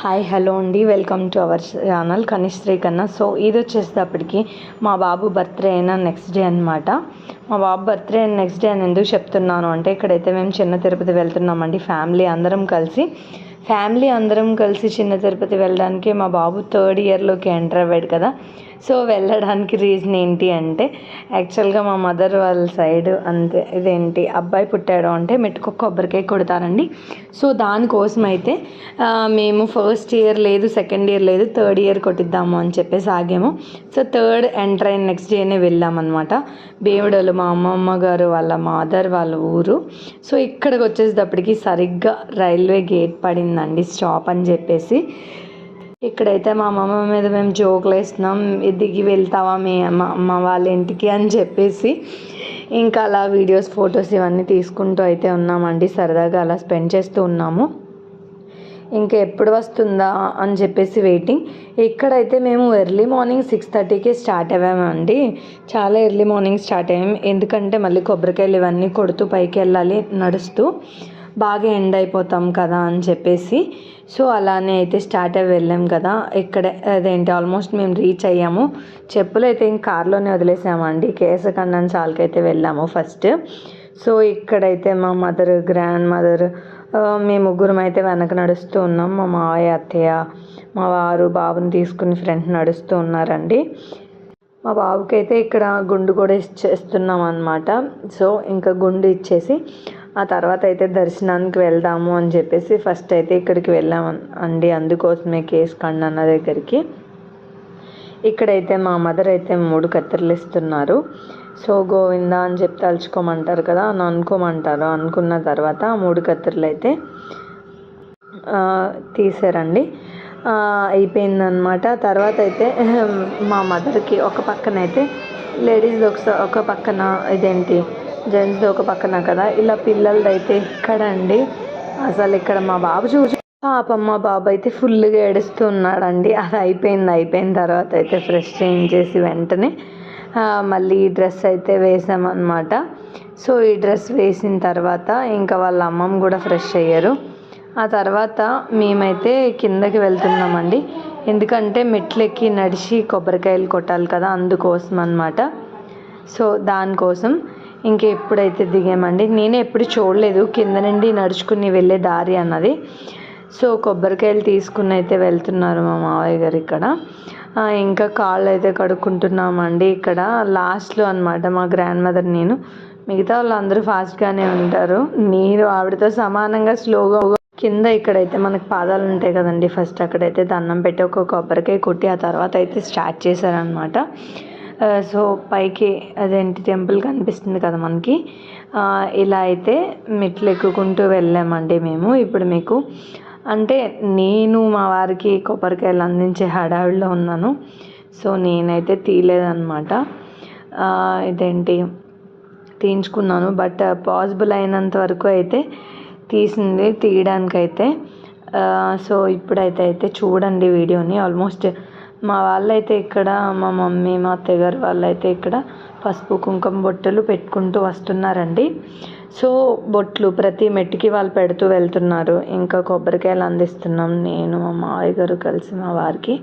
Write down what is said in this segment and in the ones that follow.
Hi hello అండి. Welcome to our channel Kanishri Kanna so ఇది వచ్చేసేటప్పటికి మా బాబు బర్త్డే అయిన నెక్స్ట్ డే అనమాట మా బాబు బర్త్డే అయిన నెక్స్ట్ డే అని ఎందుకు చెప్తున్నాను అంటే ఇక్కడైతే మేము చిన్న తిరుపతి వెళ్తున్నామండి ఫ్యామిలీ అందరం కలిసి. ఫ్యామిలీ అందరం కలిసి చిన్న తిరుపతి వెళ్ళడానికి మా బాబు థర్డ్ ఇయర్లోకి ఎంటర్ అవ్వాడు కదా. సో వెళ్ళడానికి రీజన్ ఏంటి అంటే యాక్చువల్గా మా మదర్ వాళ్ళ సైడ్ అంతే ఇదేంటి అబ్బాయి పుట్టాడు అంటే మెట్టుకు కొబ్బరికాయ కొడతారండి. సో దానికోసం అయితే మేము ఫస్ట్ ఇయర్ లేదు సెకండ్ ఇయర్ లేదు థర్డ్ ఇయర్ కొట్టిద్దాము అని చెప్పేసి ఆగాము. సో థర్డ్ ఎంటర్ అయిన నెక్స్ట్ డేనే వెళ్ళామన్నమాట. బేవుడలు మా అమ్మమ్మ గారు వాళ్ళ మదర్ వాళ్ళ ఊరు. సో ఇక్కడికి వచ్చేసేటప్పటికి సరిగ్గా రైల్వే గేట్ పడిందండి స్టాప్ అని చెప్పేసి. ఇక్కడైతే మా అమ్మమ్మ మీద మేము జోకులు వేస్తున్నాం దిగి వెళ్తావా మీ అమ్మ అమ్మ వాళ్ళ ఇంటికి? అని చెప్పేసి ఇంకా అలా వీడియోస్ ఫొటోస్ ఇవన్నీ తీసుకుంటూ అయితే ఉన్నామండి. సరదాగా అలా స్పెండ్ చేస్తూ ఉన్నాము. ఇంకా ఎప్పుడు వస్తుందా అని చెప్పేసి వెయిటింగ్. ఇక్కడైతే మేము ఎర్లీ మార్నింగ్ సిక్స్ థర్టీకి స్టార్ట్ అయ్యామండి. చాలా ఎర్లీ మార్నింగ్ స్టార్ట్ అయ్యాము ఎందుకంటే మళ్ళీ కొబ్బరికాయలు ఇవన్నీ కొడుతూ పైకి వెళ్ళాలి నడుస్తూ. బాగా ఎండ్ అయిపోతాం కదా అని చెప్పేసి. సో అలానే అయితే స్టార్ట్ అయ్యి వెళ్ళాం కదా. ఇక్కడ అదేంటి ఆల్మోస్ట్ మేము రీచ్ అయ్యాము. చెప్పులు అయితే ఇంక కార్లోనే వదిలేసామండి కేసకండన్ చాలకైతే వెళ్ళాము ఫస్ట్. సో ఇక్కడైతే మా మదర్ గ్రాండ్ మదర్ మీ ముగ్గురం అయితే వెనక నడుస్తూ ఉన్నాం. మా మావయ్య అత్తయ్య మా వారు బాబుని తీసుకుని ఫ్రెండ్ నడుస్తూ ఉన్నారండి. మా బాబుకి అయితే ఇక్కడ గుండు కూడా ఇచ్చేస్తున్నాం అనమాట సో ఇంకా గుండు ఇచ్చేసి ఆ తర్వాత అయితే దర్శనానికి వెళ్దాము అని చెప్పేసి ఫస్ట్ అయితే ఇక్కడికి వెళ్ళాం అండి. అందుకోసమే కేసు కన్నన్న దగ్గరికి. ఇక్కడైతే మా మదర్ అయితే మూడు కత్తెరలు ఇస్తున్నారు. సో గోవిందా అని చెప్పి తలుచుకోమంటారు కదా అని అనుకోమంటారు. అనుకున్న తర్వాత ఆ మూడు కత్తెరలు అయితే తీసారండి. అయిపోయిందనమాట తర్వాత అయితే మా మదర్కి ఒక పక్కన అయితే లేడీస్ ఒక ఒక పక్కన ఇదేంటి జెంట్స్ది ఒక పక్కన కదా. ఇలా పిల్లలది అయితే ఇక్కడండి. అసలు ఇక్కడ మా బాబు చూసి పాపమ్మ మా బాబు అయితే ఫుల్గా ఏడుస్తున్నాడండి. అది అయిపోయింది అయిపోయిన తర్వాత అయితే ఫ్రెష్ చేంజ్ చేసి వెంటనే మళ్ళీ ఈ డ్రెస్ అయితే వేసామన్నమాట. సో ఈ డ్రెస్ వేసిన తర్వాత ఇంకా వాళ్ళ అమ్మమ్మ కూడా ఫ్రెష్ అయ్యారు. ఆ తర్వాత మేమైతే కిందకి వెళ్తున్నామండి. ఎందుకంటే మెట్లెక్కి నడిచి కొబ్బరికాయలు కొట్టాలి కదా అందుకోసం అనమాట సో దానికోసం ఇంకా ఎప్పుడైతే దిగామండి నేను ఎప్పుడు చూడలేదు. కింద నుండి నడుచుకుని వెళ్ళే దారి అన్నది. సో కొబ్బరికాయలు తీసుకుని అయితే వెళ్తున్నారు మా మావయ్య గారు ఇక్కడ. ఇంకా కాళ్ళు అయితే కడుక్కుంటున్నామండి ఇక్కడ. లాస్ట్లో అనమాట మా గ్రాండ్ మదర్ నేను. మిగతా వాళ్ళందరూ ఫాస్ట్గానే ఉంటారు. నేను ఆవిడతో సమానంగా స్లోగా కింద ఇక్కడైతే మనకి పాదాలు ఉంటాయి కదండి. ఫస్ట్ అక్కడైతే దండం పెట్టి ఒక కొబ్బరికాయ కొట్టి ఆ తర్వాత అయితే స్టార్ట్ చేశారనమాట సో పైకి అదేంటి టెంపుల్ కనిపిస్తుంది కదా మనకి. ఇలా అయితే మెట్లు ఎక్కుకుంటూ వెళ్ళామండి మేము. ఇప్పుడు మీకు అంటే నేను మా వారికి కొబ్బరికాయలు అందించే హడావిడిలో ఉన్నాను. సో నేనైతే తీయలేదన్నమాట. ఇదేంటి? తీయించుకున్నాను. బట్ పాసిబుల్ అయినంత వరకు అయితే తీసింది తీయడానికైతే. సో ఇప్పుడైతే అయితే చూడండి వీడియోని. ఆల్మోస్ట్ మా వాళ్ళైతే ఇక్కడ మా మమ్మీ మా అత్తగారు వాళ్ళైతే ఇక్కడ పసుపు కుంకుమ బొట్టలు పెట్టుకుంటూ వస్తున్నారండి. సో బొట్లు ప్రతి మెట్టుకి వాళ్ళు పెడుతూ వెళ్తున్నారు. ఇంకా కొబ్బరికాయలు అందిస్తున్నాం నేను మా మావయ్య గారు కలిసి మా వారికి.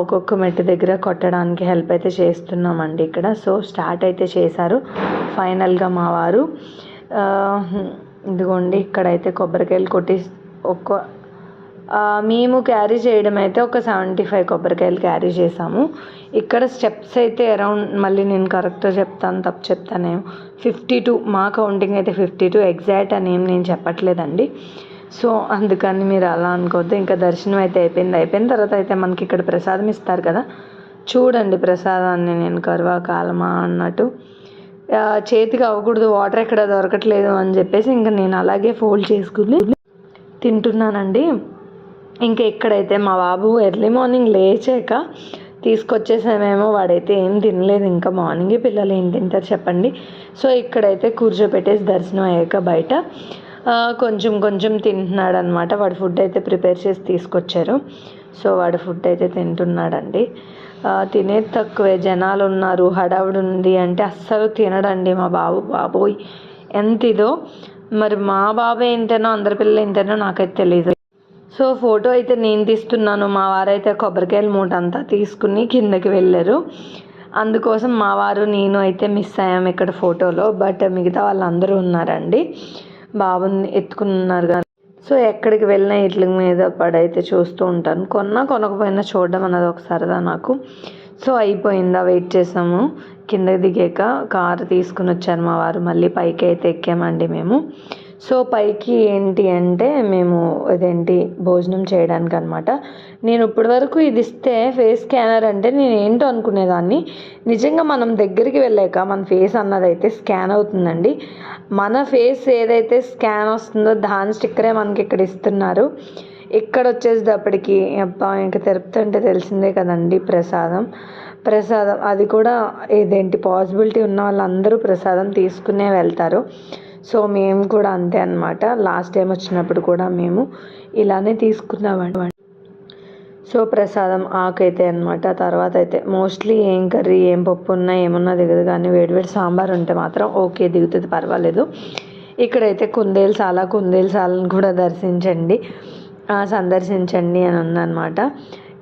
ఒక్కొక్క మెట్టు దగ్గర కొట్టడానికి హెల్ప్ అయితే చేస్తున్నామండి ఇక్కడ. సో స్టార్ట్ అయితే చేశారు ఫైనల్గా మా వారు. ఇదిగోండి ఇక్కడైతే కొబ్బరికాయలు కొట్టి ఒక్క మేము క్యారీ చేయడం అయితే ఒక సెవెంటీ ఫైవ్ కొబ్బరికాయలు క్యారీ చేసాము. ఇక్కడ స్టెప్స్ అయితే అరౌండ్ మళ్ళీ నేను కరెక్ట్గా చెప్తాను తప్పు చెప్తానేమో ఫిఫ్టీ టూ మా కౌంటింగ్ అయితే ఫిఫ్టీ టూ ఎగ్జాక్ట్ అని ఏం నేను చెప్పట్లేదండి. సో అందుకని మీరు అలా అనుకోవద్దు. ఇంకా దర్శనం అయితే అయిపోయింది. అయిపోయిన తర్వాత అయితే మనకి ఇక్కడ ప్రసాదం ఇస్తారు కదా. చూడండి ప్రసాదాన్ని నేను కరువా కాలమా అన్నట్టు. చేతికి అవ్వకూడదు వాటర్ ఎక్కడ దొరకట్లేదు అని చెప్పేసి ఇంకా నేను అలాగే ఫోల్డ్ చేసుకుని తింటున్నానండి. ఇంకా ఇక్కడైతే మా బాబు ఎర్లీ మార్నింగ్ లేచాక తీసుకొచ్చేసామేమో వాడైతే ఏం తినలేదు. ఇంకా మార్నింగే పిల్లలు ఏం తింటారు చెప్పండి. సో ఇక్కడైతే కూర్చోపెట్టేసి దర్శనం అయ్యాక బయట కొంచెం కొంచెం తింటున్నాడు అనమాట వాడు ఫుడ్ అయితే ప్రిపేర్ చేసి తీసుకొచ్చారు. సో వాడు ఫుడ్ అయితే తింటున్నాడండి. తినే తినేది తక్కువే. జనాలు ఉన్నారు హడావుడు ఉంది అంటే అస్సలు తినడండి మా బాబు. బాబోయ్ ఎంత ఇదో మరి మా బాబు ఏంటనో అందరి పిల్లలు ఏంటనో నాకైతే తెలియదు సో ఫోటో అయితే నేను తీస్తున్నాను. మా వారైతే కొబ్బరికాయల మూట అంతా తీసుకుని కిందకి వెళ్ళారు. అందుకోసం మా వారు నేను అయితే మిస్ అయ్యాము ఇక్కడ ఫోటోలో. బట్ మిగతా వాళ్ళందరూ ఉన్నారండి. బాబుని ఎత్తుకున్నారు కానీ. సో ఎక్కడికి వెళ్ళినా ఇట్ల మీద పడైతే చూస్తూ ఉంటాను. కొన్నా కొనకపోయినా చూడడం అన్నది ఒక సరదా నాకు. సో అయిపోయిందా వెయిట్ చేసాము. కిందకి దిగాక కారు తీసుకుని వచ్చారు మా వారు. మళ్ళీ పైకి అయితే ఎక్కామండి మేము. సో పైకి ఏంటి అంటే మేము అదేంటి భోజనం చేయడానికి అనమాట నేను ఇప్పటి వరకు ఇది ఇస్తే ఫేస్ స్కానర్ అంటే నేను ఏంటో అనుకునేదాన్ని. నిజంగా మనం దగ్గరికి వెళ్ళాక మన ఫేస్ అన్నది అయితే స్కాన్ అవుతుందండి. మన ఫేస్ ఏదైతే స్కాన్ వస్తుందో దాని స్టిక్కరే మనకి ఇక్కడ ఇస్తున్నారు. ఇక్కడ వచ్చేసేటప్పటికి అబ్బా ఇంకా తిరుపతి తెలిసిందే కదండి ప్రసాదం. ప్రసాదం అది కూడా ఇదేంటి పాసిబిలిటీ ఉన్న వాళ్ళందరూ ప్రసాదం తీసుకునే వెళ్తారు. సో మేము కూడా అంతే అనమాట లాస్ట్ టైం వచ్చినప్పుడు కూడా మేము ఇలానే తీసుకున్నామండి. సో ప్రసాదం ఆకైతే అనమాట తర్వాత అయితే మోస్ట్లీ ఏం కర్రీ ఏం పప్పు ఉన్నా ఏమున్నా దిగదు కానీ వేడివేడి సాంబార్ ఉంటే మాత్రం ఓకే దిగుతుంది పర్వాలేదు. ఇక్కడైతే కుందేలు సాల కుందేలు సాలను కూడా దర్శించండి. సందర్శించండి అని ఉందన్నమాట.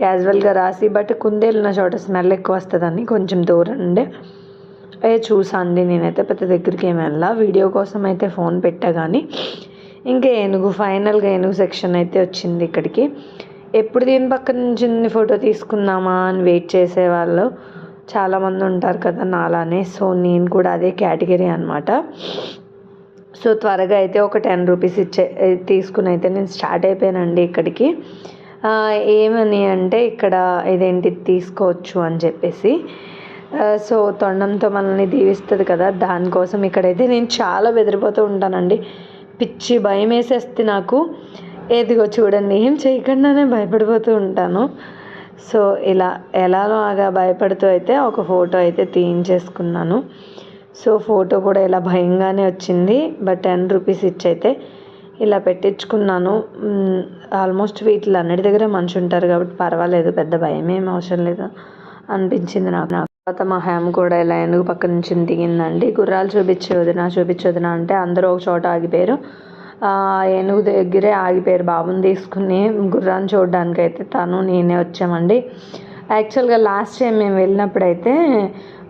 క్యాజువల్గా రాసి బట్ కుందేలు ఉన్న చోట స్మెల్ ఎక్కువ వస్తుందని కొంచెం దూరం ఉండే. ఏ చూసాండి. నేనైతే పెద్ద దగ్గరికి ఏమి వెళ్ళా వీడియో కోసం అయితే ఫోన్ పెట్టా కానీ ఇంకా ఏనుగు ఫైనల్గా ఏనుగు సెక్షన్ అయితే వచ్చింది ఇక్కడికి. ఎప్పుడు దీని పక్క నుంచి ఫోటో తీసుకుందామా అని వెయిట్ చేసేవాళ్ళు చాలామంది ఉంటారు కదా నాలానే. సో నేను కూడా అదే కేటగిరీ అనమాట సో త్వరగా అయితే ఒక టెన్ రూపీస్ ఇచ్చే తీసుకుని అయితే నేను స్టార్ట్ అయిపోయానండి ఇక్కడికి. ఏమని అంటే ఇక్కడ ఇదేంటి తీసుకోవచ్చు అని చెప్పేసి. సో తొండంతో మనల్ని దీవిస్తుంది కదా దానికోసం ఇక్కడైతే నేను చాలా బెదిరిపోతూ ఉంటానండి. పిచ్చి భయం వేసేస్తే నాకు. ఏదిగో చూడండి ఏం చేయకుండానే భయపడిపోతూ ఉంటాను. సో ఇలా ఎలాగో భయపడుతూ అయితే ఒక ఫోటో అయితే తీయించేసుకున్నాను. సో ఫోటో కూడా ఇలా భయంగానే వచ్చింది బట్ టెన్ రూపీస్ ఇచ్చి అయితే ఇలా పెట్టించుకున్నాను. ఆల్మోస్ట్ వీటిలో అన్నిటి దగ్గర మనిషి ఉంటారు కాబట్టి పర్వాలేదు పెద్ద భయం ఏం అవసరం లేదు అనిపించింది నాకు నాకు. తర్వాత మా హ్యామ్ కూడా ఇలా ఏనుగు పక్క నుంచి దిగిందండి? గుర్రాలు చూపించి వదిన చూపించే వదిన అంటే అందరూ ఒక చోట ఆగిపోయారు. ఏనుగు దగ్గరే ఆగిపోయారు. బాబుని తీసుకుని గుర్రాన్ని చూడడానికి అయితే తను నేనే వచ్చామండి. యాక్చువల్గా లాస్ట్ టైం మేము వెళ్ళినప్పుడైతే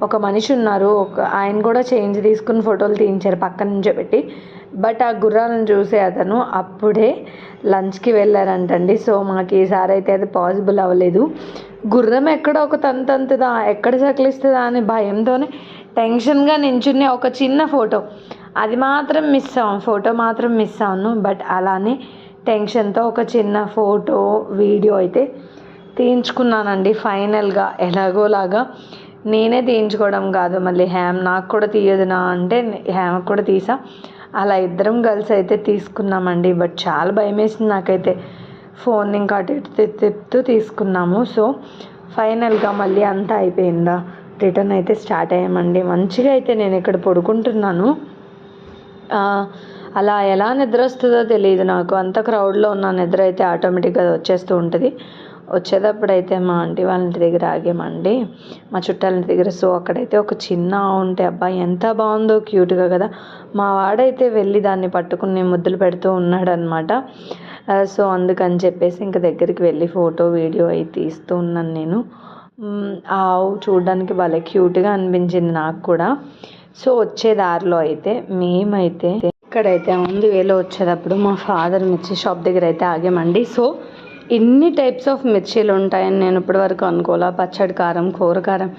ఒక మనిషి ఉన్నారు. ఒక ఆయన కూడా చేంజ్ తీసుకుని ఫోటోలు తీయించారు పక్కన నుంచో పెట్టి బట్ ఆ గుర్రాలను చూసే అతను అప్పుడే లంచ్కి వెళ్ళారంటండి. సో మాకు ఈసారి అయితే అది పాసిబుల్ అవ్వలేదు. గుర్రం ఎక్కడ ఒక తంతంతుదా ఎక్కడ చకిలిస్తుందా అని భయంతోనే టెన్షన్గా నించుని ఒక చిన్న ఫోటో. అది మాత్రం మిస్ అవ్వం ఫోటో మాత్రం మిస్ అవ్వను. బట్ అలానే టెన్షన్తో ఒక చిన్న ఫోటో వీడియో అయితే తీయించుకున్నానండి. ఫైనల్గా ఎలాగోలాగా నేనే తీయించుకోవడం కాదు. మళ్ళీ హ్యామ్ నాకు కూడా తీయదునా అంటే హ్యామ్ కూడా తీసా. అలా ఇద్దరం కలిసి అయితే తీసుకున్నామండి. బట్ చాలా భయం వేసింది నాకైతే. ఫోన్ ఇంకా అటు ఇటు తిప్పుతూ తీసుకున్నాము. సో ఫైనల్గా మళ్ళీ అంతా అయిపోయిందా? రిటర్న్ అయితే స్టార్ట్ అయ్యామండి. మంచిగా అయితే నేను ఇక్కడ పడుకుంటున్నాను. అలా ఎలా నిద్ర వస్తుందో తెలియదు నాకు. అంత క్రౌడ్లో ఉన్న నిద్ర అయితే ఆటోమేటిక్గా వచ్చేస్తూ ఉంటుంది. వచ్చేటప్పుడు అయితే మా ఆంటీ వాళ్ళ ఇంటి దగ్గర ఆగామండి. మా చుట్టాల ఇంటి దగ్గర. సో అక్కడైతే ఒక చిన్న ఉంటే అబ్బాయి ఎంత బాగుందో క్యూట్గా కదా. మా వాడైతే వెళ్ళి దాన్ని పట్టుకుని ముద్దులు పెడుతూ ఉన్నాడనమాట సో అందుకని చెప్పేసి ఇంకా దగ్గరికి వెళ్ళి ఫోటో వీడియో అయి తీస్తూ ఉన్నాను నేను. ఆవు చూడడానికి భలే క్యూట్గా అనిపించింది నాకు కూడా. సో వచ్చే దారిలో అయితే మేమైతే ఇక్కడైతే ఉంది వేలో వచ్చేటప్పుడు మా ఫాదర్ మిర్చి షాప్ దగ్గర అయితే ఆగామండి. సో ఎన్ని టైప్స్ ఆఫ్ మిర్చీలు ఉంటాయని నేను ఇప్పటివరకు అనుకోలే. పచ్చడి కారం కూర కారం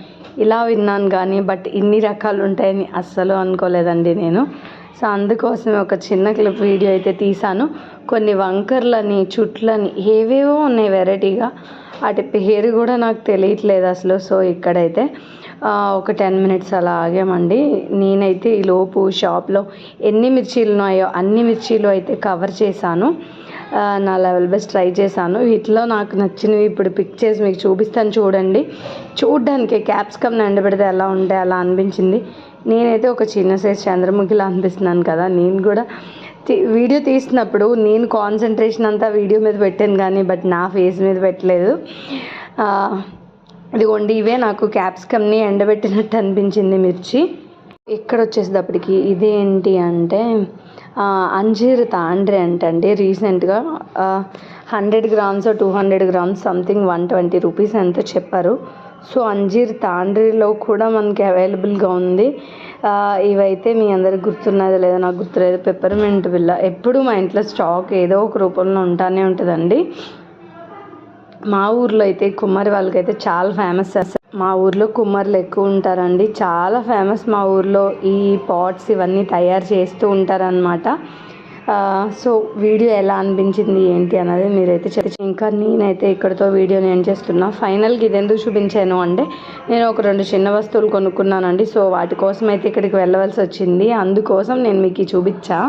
ఇలా విన్నాను కానీ బట్ ఇన్ని రకాలు ఉంటాయని అస్సలు అనుకోలేదండి నేను. సో అందుకోసం ఒక చిన్న క్లిప్ వీడియో అయితే తీసాను కొన్ని వంకర్లని చుట్లని ఏవేవో ఉన్నాయి వెరైటీగా. వాటి పేరు కూడా నాకు తెలియట్లేదు అసలు. సో ఇక్కడైతే ఒక టెన్ మినిట్స్ అలా ఆగామండి. నేనైతే ఈ లోపు షాప్లో ఎన్ని మిర్చీలు ఉన్నాయో అన్ని మిర్చీలు అయితే కవర్ చేశాను. నా లెవెల్ బెస్ట్ ట్రై చేశాను. వీటిలో నాకు నచ్చినవి ఇప్పుడు పిక్ చేసి మీకు చూపిస్తాను చూడండి. చూడడానికి క్యాప్సికమ్ ఎండబెడితే ఎలా ఉంటే అలా అనిపించింది. నేనైతే ఒక చిన్న సైజ్ చంద్రముఖిలా అనిపిస్తున్నాను కదా నేను కూడా వీడియో తీసినప్పుడు నేను కాన్సన్ట్రేషన్ అంతా వీడియో మీద పెట్టాను కానీ బట్ నా ఫేస్ మీద పెట్టలేదు. ఇదిగోండి ఇవే నాకు క్యాప్సికమ్ని ఎండబెట్టినట్టు అనిపించింది మిర్చి. ఇక్కడ వచ్చేసేటప్పటికి ఇదేంటి అంటే అంజీర్ తాండ్రి అంటండి. రీసెంట్గా hundred grams two hundred grams something one twenty rupees ఎంతో చెప్పారు. సో అంజీర్ తాండ్రిలో కూడా మనకి అవైలబుల్గా ఉంది. ఇవైతే మీ అందరికి గుర్తున్నది లేదో నాకు గుర్తులేదు. పెప్పర్మెంట్ బిల్ల ఎప్పుడు మా ఇంట్లో స్టాక్ ఏదో ఒక రూపంలో ఉంటానే ఉంటుందండి. మా ఊర్లో అయితే కుమ్మరి వాళ్ళకైతే చాలా ఫేమస్ అసలు. మా ఊర్లో కుమ్మర్లు ఎక్కువ ఉంటారండి. చాలా ఫేమస్ మా ఊర్లో ఈ పాట్స్ ఇవన్నీ తయారు చేస్తూ ఉంటారనమాట సో వీడియో ఎలా అనిపించింది ఏంటి అన్నది మీరైతే చెప్ప ఇంకా నేనైతే ఇక్కడితో వీడియో నేను చేస్తున్నా. ఫైనల్కి ఇది ఎందుకు చూపించాను అంటే నేను ఒక రెండు చిన్న వస్తువులు కొనుక్కున్నానండి. సో వాటి కోసం అయితే ఇక్కడికి వెళ్ళవలసి వచ్చింది. అందుకోసం నేను మీకు చూపించా.